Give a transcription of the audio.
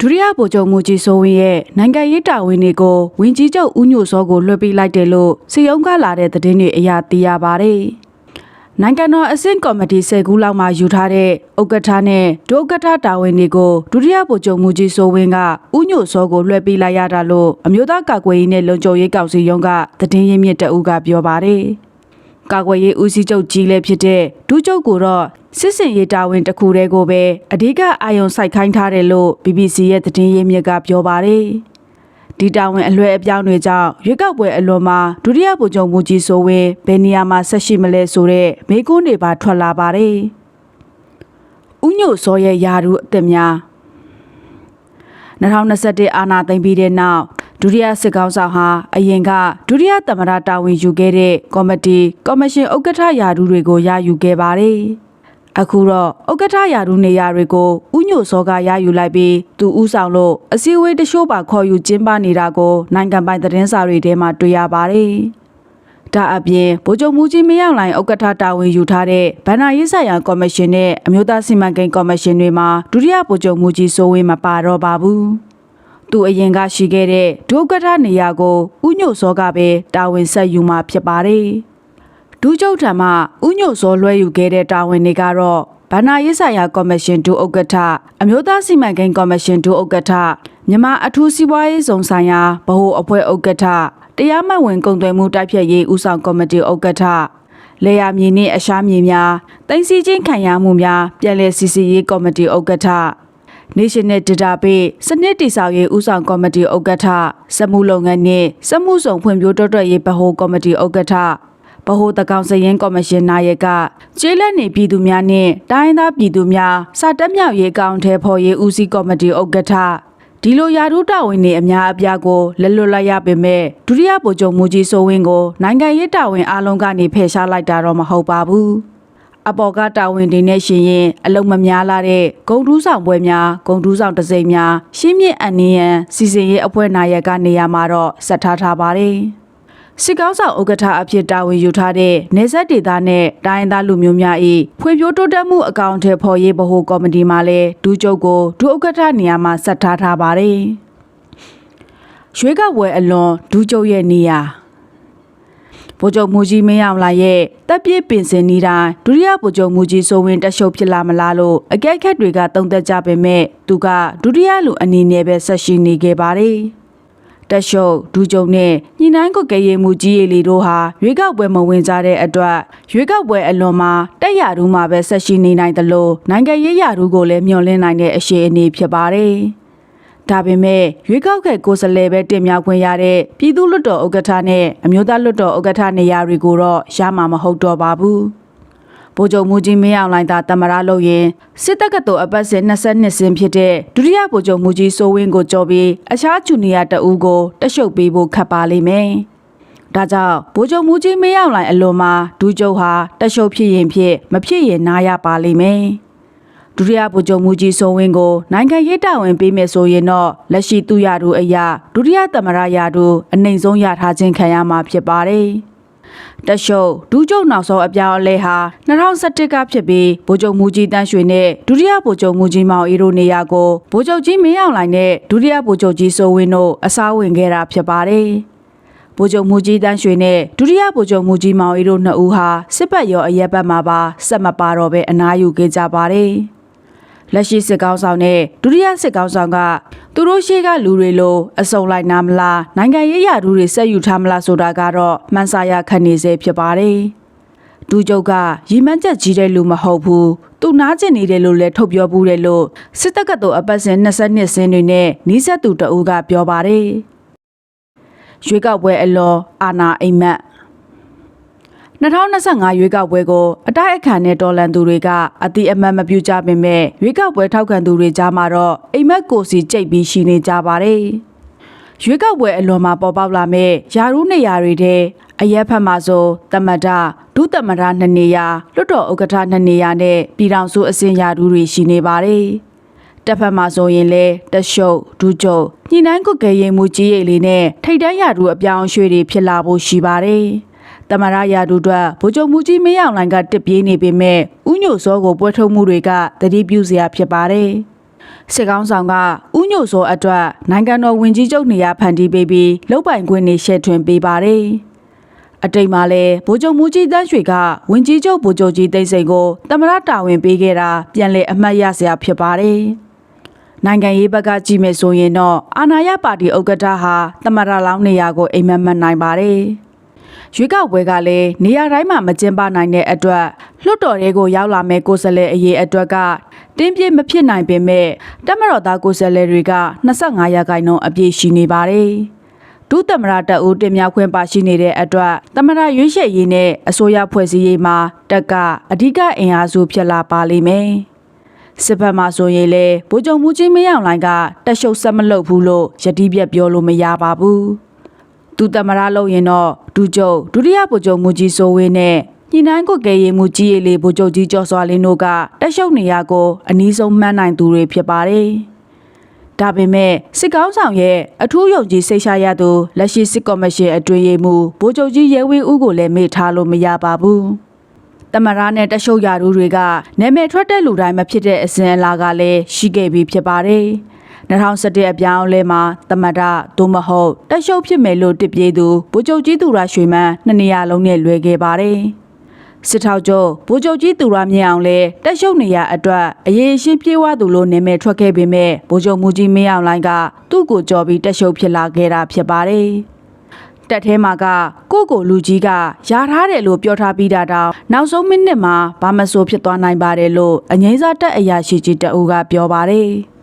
ဒုတိယဗိုလ်ချုပ်မူကြီးစိုးဝင်းရဲ့နိုင်ငံရေးတာဝန်တွေကိုဝင်းကြီးချုပ်ဦးညိုစောကိုလွှတ်ပေးလိုက်တယ်လို့စီယုံကလာတဲ့သတင်းတွေအရသိရပါတယ်။နိုင်ငံတော်အဆင့်ကော်မတီ၁၀ခုလောက်မှယူထားတဲ့ဥက္ကဋ္ဌနဲ့ဒုဥက္ကဋ္ဌတာဝန်တွေကိုဒုတိယဗိုလ်ချုပ်မူကြီးစိုးဝင်းကဦးညိုစောကိုလွှဲပေးလိုက်ရတာလို့အမျိုးသားကာကွယ်ရေးနဲ့လုံခြုံရေးကောင်စီရုံးကသတင်းရင်းမြစ်တအူးကပြောပါတယ်။ ကာကွယ်ရေးဦးစီးချုပ်ကြီးလည်းဖြစ်တဲ့ဒုချုပ်ကိုတော့စစ်စင်ရေးတာဝန်တစ်ခုတည်းကိုပဲအဓိကအာယုံစိုက်ခိုင်းထားတယ်လို့ BBC ရဲ့သတင်းရင်းမြစ်ကပြောပါတယ်။ဒီတာဝန်အလွဲအပြောင်းတွေကြောင့်ရွေးကောက်ပွဲအလွန်မှာဒုတိယဗိုလ်ချုပ်မူကြီးစိုးဝင်းဘယ်နေရာမှာဆက်ရှိမလဲဆိုတဲ့မေးခွန်းတွေပါထွက်လာပါတယ်။ဦးညိုစောရဲ့ယာရုအသက်များ2021အာဏာသိမ်းပြီးတဲ့နောက် ဒုတိယစစ်ကောင်ဆောင်ဟာအရင်ကဒုတိယသမ္မတတာဝန်ယူခဲ့တဲ့ကော်မတီကော်မရှင်ဥက္ကဋ္ဌယာဒူတွေကိုရယူခဲ့ပါတယ်။အခုတော့ဥက္ကဋ္ဌယာဒူနေရာတွေကိုဥညိုစောကရယူလိုက်ပြီးသူဥဆောင်လို့အစည်းအဝေးတချို့ပါခေါ်ယူကျင်းပနေတာကိုနိုင်ငံပိုင်သတင်းစာတွေထဲမှာတွေ့ရပါတယ်။ဒါအပြင်ဗိုလ်ချုပ်မူကြီးမင်းအောင်လှိုင်ဥက္ကဋ္ဌတာဝန်ယူထားတဲ့ဗန္နာရေးဆိုင်ရာကော်မရှင်နဲ့အမျိုးသားစီမံကိန်းကော်မရှင်တွေမှာဒုတိယဗိုလ်ချုပ်မူကြီးစိုးဝင်းမပါတော့ပါဘူး။ သူအရင်ကရှိခဲ့တဲ့ဒုဥက္ကဋ္ဌနေရာကိုဥညိုစောကပဲတာဝန်ဆက်ယူมาဖြစ်ပါတယ်။ဒုချုပ်ထံမှဥညိုစောလွှဲယူခဲ့တဲ့တာဝန်တွေကတော့ဗန္နာရေးဆိုင်ရာကော်မရှင်ဒုဥက္ကဋ္ဌအမျိုးသားစီမံကိန်းကော်မရှင်ဒုဥက္ကဋ္ဌမြန်မာအထူးစီးပွားရေးစုံဆိုင်ရာဗဟိုအဖွဲ့ဥက္ကဋ္ဌ တရားမဝင်ကုန်သွယ်မှုတိုက်ဖျက်ရေးဦးဆောင်ကော်မတီဥက္ကဋ္ဌလေယာမြေနှင့်အရှားမြေများတိုင်းစည်းချင်းခံရမှုများပြည်내စီစီရေးကော်မတီဥက္ကဋ္ဌ National Database စနစ်တည်ဆောက်ရေးဦးဆောင်ကော်မတီဥက္ကဋ္ဌစက်မှုလုပ်ငန်းနှင့်စက်မှုဆောင်ဖွံ့ဖြိုးတိုးတက်ရေးဗဟိုကော်မတီဥက္ကဋ္ဌဗဟိုတကောင်စရင်ကော်မရှင်နာယကကျေးလက်နေပြည်သူများနှင့်တိုင်းရင်းသားပြည်သူများစာတက်မြောက်ရေးအကောင့်ထဲဖော်ရေးဦးစီးကော်မတီဥက္ကဋ္ဌဒီလိုယာရုတာဝန်တွေအများအပြားကိုလက်လွတ်လိုက်ရပေမဲ့ဒုတိယဗိုလ်ချုပ်မူကြီးစိုးဝင်းကိုနိုင်ငံရေးတာဝန်အလုံးကနေဖယ်ရှားလိုက်တာတော့မဟုတ်ပါဘူး အပေါ်ကတာဝန်တွေနဲ့ရှင်ရင်အလုံးမများလာတဲ့ဂုံတူးဆောင်ပွဲများဂုံတူးဆောင်တစိမ့်များရှင်းမြင့်အန်နီယန်စီစဉ်ရေးအဖွဲ့နာယကနေရာမှာတော့ဆက်ထားထားပါတယ်စစ်ကောင်းဆောင်ဥက္ကဋ္ဌအဖြစ်တာဝန်ယူထားတဲ့နေဆက်ဒေသနဲ့တိုင်းရင်းသားလူမျိုးများ၏ဖွံ့ဖြိုးတိုးတက်မှုအကောင့်ထဲဖော်ရေးဗဟိုကော်မတီမှလည်းဒူးချုပ်ကိုဒုဥက္ကဋ္ဌနေရာမှာဆက်ထားထားပါတယ်။ရွေးကောက်ပွဲအလွန်ဒူးချုပ်ရဲ့နေရာ ဗိုလ်ချုပ်မူကြီးမင်းအောင်လှိုင်ရဲ့တပ်ပြည့်ပင်စင်နေတိုင်းဒုတိယဗိုလ်ချုပ်မူကြီးစိုးဝင်းတက်ရှုပ်ဖြစ်လာမလားလို့အကဲခတ်တွေကသုံးသပ်ကြပေမဲ့သူကဒုတိယလူအနေနဲ့ပဲဆက်ရှိနေခဲ့ပါတယ်။တက်ရှုပ်ဒူးကြုံနဲ့ညီနိုင်ကိုကဲရီမူကြီးရီလီတို့ဟာရွေးကောက်ပွဲမဝင်ကြတဲ့အတွက်ရွေးကောက်ပွဲအလွန်မှာတက်ရဒူးမှာပဲဆက်ရှိနေနိုင်တယ်လို့နိုင်ငံရေးရဒူးကိုလည်းမျှော်လင့်နိုင်တဲ့အခြေအနေဖြစ်ပါတယ်။ ဒါပေမဲ့ရွေးကောက်ခဲ့ကိုယ်စားလှယ်ပဲတင်မြှောက်ခွင့်ရတဲ့ပြည်သူ့လွှတ်တော်ဥက္ကဋ္ဌနဲ့အမျိုးသားလွှတ်တော်ဥက္ကဋ္ဌနေရာတွေကိုတော့ရမှာမဟုတ်တော့ပါဘူး။ဗိုလ်ချုပ်မူကြီးမင်းအောင်လှိုင်သာတမရလို့ရင်စစ်တပ်ကတော်အပတ်စဉ်22စင်းဖြစ်တဲ့ဒုတိယဗိုလ်ချုပ်မူကြီးစိုးဝင်းကိုကြော်ပြီးအခြားဂျူနီယာတအူးကိုတက်ရှုပ်ပေးဖို့ခတ်ပါလိမ့်မယ်။ဒါကြောင့်ဗိုလ်ချုပ်မူကြီးမင်းအောင်လှိုင်အလွန်မှာဒူးချုပ်ဟာတက်ရှုပ်ဖြစ်ရင်ဖြစ်မဖြစ်ရင်နားရပါလိမ့်မယ်။ ဒုတိယဗိုလ်ချုပ်မူကြီးစိုးဝင်းကိုနိုင်ငံရေးတာဝန်ပေးမယ်ဆိုရင်တော့လက်ရှိသူရတူအရာဒုတိယသမ္မတရာတူအနိုင်ဆုံးရထားခြင်းခံရမှာဖြစ်ပါတယ်။တက်ရှုပ်ဒူးကျုံနောက်ဆုံးအပြောင်းအလဲဟာ2011ကဖြစ်ပြီးဗိုလ်ချုပ်မူကြီးတန်းရွှေနဲ့ဒုတိယဗိုလ်ချုပ်မူကြီးမောင်အေးတို့နေရာကိုဗိုလ်ချုပ်ကြီးမင်းအောင်လှိုင်နဲ့ဒုတိယဗိုလ်ချုပ်ကြီးစိုးဝင်းတို့အစားဝင်ခဲ့တာဖြစ်ပါတယ်။ဗိုလ်ချုပ်မူကြီးတန်းရွှေနဲ့ဒုတိယဗိုလ်ချုပ်မူကြီးမောင်အေးတို့နှစ်ဦးဟာစစ်ပတ်ရောအရက်ပတ်မှာပါဆက်မပါတော့ပဲအနားယူခဲ့ကြပါတယ်။ လက်ရှိစစ်ကောင်းဆောင်နဲ့ဒုတိယစစ်ကောင်းဆောင်ကသူတို့ရှေ့ကလူတွေလိုအစုံလိုက်နာမလားနိုင်ငံရေးရာထူးတွေဆက်ယူထားမလားဆိုတာကတော့မှန်းဆရခက်နေစေဖြစ်ပါတယ်။ဒူးချုပ်ကရီမန်းချက်ကြီးတဲ့လူမဟုတ်ဘူး။သူနားကျင်နေတယ်လို့လည်းထုတ်ပြောဘူးတယ်လို့စစ်တပ်ကတော်အပတ်စဉ်22စင်းတွေနဲ့နီးစပ်သူတအူးကပြောပါတယ်။ရွေးကောက်ပွဲအလောအာနာအိမ်မက် 2025ရွေးကောက်ပွဲကိုအတိုက်အခံနဲ့တော်လန်သူတွေကအတိအမှတ်မပြုကြပေမဲ့ရွေးကောက်ပွဲထောက်ခံသူတွေကြားမှာတော့အိမ်မက်ကိုစီကြိတ်ပြီးရှိနေကြပါတယ်။ရွေးကောက်ပွဲအလွန်မှာပေါ်ပေါက်လာမဲ့ယာရုနေရာတွေတဲ့အရက်ဖက်မှာဆိုတမဒဒုတမဒနှစ်နေရာလွတ်တော်ဥက္ကဋ္ဌနှစ်နေရာနဲ့ပြည်ထောင်စုအစင်ယာရုတွေရှိနေပါတယ်။တစ်ဖက်မှာဆိုရင်လေတက်ရှုပ်ဒူးကျုပ်ညှိနှိုင်းကုတ်ကဲရင်မှုကြီးရိတ်လေးနဲ့ထိတ်တန်းယာရုအပြောင်းအရွှေ့တွေဖြစ်လာဖို့ရှိပါတယ်။ တမရယာဒူအတွက်ဗိုလ်ချုပ်မူကြီးမင်းအောင်လှိုင်ကတစ်ပြေးနေပေမဲ့ဥညိုစောကိုပွဲထုတ်မှုတွေကတတိပြုစရာဖြစ်ပါတယ်။စစ်ကောင်းဆောင်ကဥညိုစောအတွက်နိုင်ငံတော်ဝင်ကြီးချုပ်နေရာဖန်တီးပေးပြီးလုတ်ပိုင်ခွင့်နေရှေ့ထွင်ပေးပါတယ်။အတိတ်မှာလည်းဗိုလ်ချုပ်မူကြီးတန်းရွှေကဝင်ကြီးချုပ်ဗိုလ်ချုပ်ကြီးသိန်းစိန်ကိုတမရတာဝန်ပေးခဲ့တာပြန်လည်အမှတ်ရစရာဖြစ်ပါတယ်။နိုင်ငံရေးဘက်ကကြည့်မယ်ဆိုရင်တော့အာဏာရပါတီဥက္ကဋ္ဌဟာတမရလောင်းနေရာကိုအိမ်မက်မှတ်နိုင်ပါတယ်။ ရွေးကောက်ပွဲကလည်းနေရာတိုင်းမှာမကျင်းပနိုင်တဲ့အတွက်လွှတ်တော်တွေကိုရောက်လာမဲ့ကိုယ်စားလှယ်အရေးအတွက်ကတင်းပြည့်မဖြစ်နိုင်ပေမဲ့တက်မတော်သားကိုယ်စားလှယ်တွေက25ရာခိုင်နှုန်းအပြည့်ရှိနေပါတယ်။ဒုသမ္မတတအူးတင်မြခွင့်ပါရှိနေတဲ့အတွက်သမ္မတရွေးချယ်ရေးနဲ့အစိုးရဖွဲ့စည်းရေးမှာတက်ကအဓိကအင်အားစုဖြစ်လာပါလိမ့်မယ်။စစ်ဘက်မှာဆိုရင်လေဗိုလ်ချုပ်မူကြီးမင်းအောင်လှိုင်ကတက်ရှုပ်ဆက်မလုပ်ဘူးလို့ယတိပြက်ပြောလို့မရပါဘူး။ သူတမရလို့ရင်တော့ဒူချုပ်ဒုတိယဗိုလ်ချုပ်မူကြီးစိုးဝင်းနဲ့ညီနိုင်ကိုကဲရင်မူကြီးရေလေဗိုလ်ချုပ်ကြီးကျော်စွာလင်းတို့ကတက်ရှုပ်နေရကိုအနည်းဆုံးမှန်းနိုင်သူတွေဖြစ်ပါတယ်။ဒါပေမဲ့စစ်ကောင်းဆောင်ရဲ့အထူးယုံကြည်စိတ်ရှာရသူလက်ရှိစစ်ကော်မရှင်အတွင်းရေးမှူးဗိုလ်ချုပ်ကြီးရဲဝင်းဦးကိုလည်းမေ့ထားလို့မရပါဘူး။တမရနဲ့တရှုပ်ရာထူးတွေကနာမည်ထွက်တဲ့လူတိုင်းမဖြစ်တဲ့အစဉ်အလာကလည်းရှိခဲ့ပြီးဖြစ်ပါတယ်။ 2011အပြောင်းအလဲမှာတမရသို့မဟုတ်တရှုပ်ဖြစ်မယ်လို့တပြေသူဗိုလ်ချုပ်ကြီးသူရရွှေမန်းနှစ်နေရာလုံးနဲ့လွဲခဲ့ပါတယ်။စစ်ထောက်ချုပ်ဗိုလ်ချုပ်ကြီးသူရမြင့်အောင်လဲတက်ရှုပ်နေရအတွက်အရေးရှင်းပြေးဝသူလို့နာမည်ထွက်ခဲ့ပေမဲ့ဗိုလ်ချုပ်မူကြီးမင်းအောင်လိုင်းကသူ့ကိုကြော်ပြီးတက်ရှုပ်ဖြစ်လာခဲ့တာဖြစ်ပါတယ်။တက်ထဲမှာကကိုယ့်ကိုလူကြီးကယာထားတယ်လို့ပြောထားပြီးတာတောင်နောက်ဆုံးမိနစ်မှာဘာမဆိုဖြစ်သွားနိုင်ပါတယ်လို့အငိမ့်စားတက်အရာရှိကြီးတအူးကပြောပါတယ်။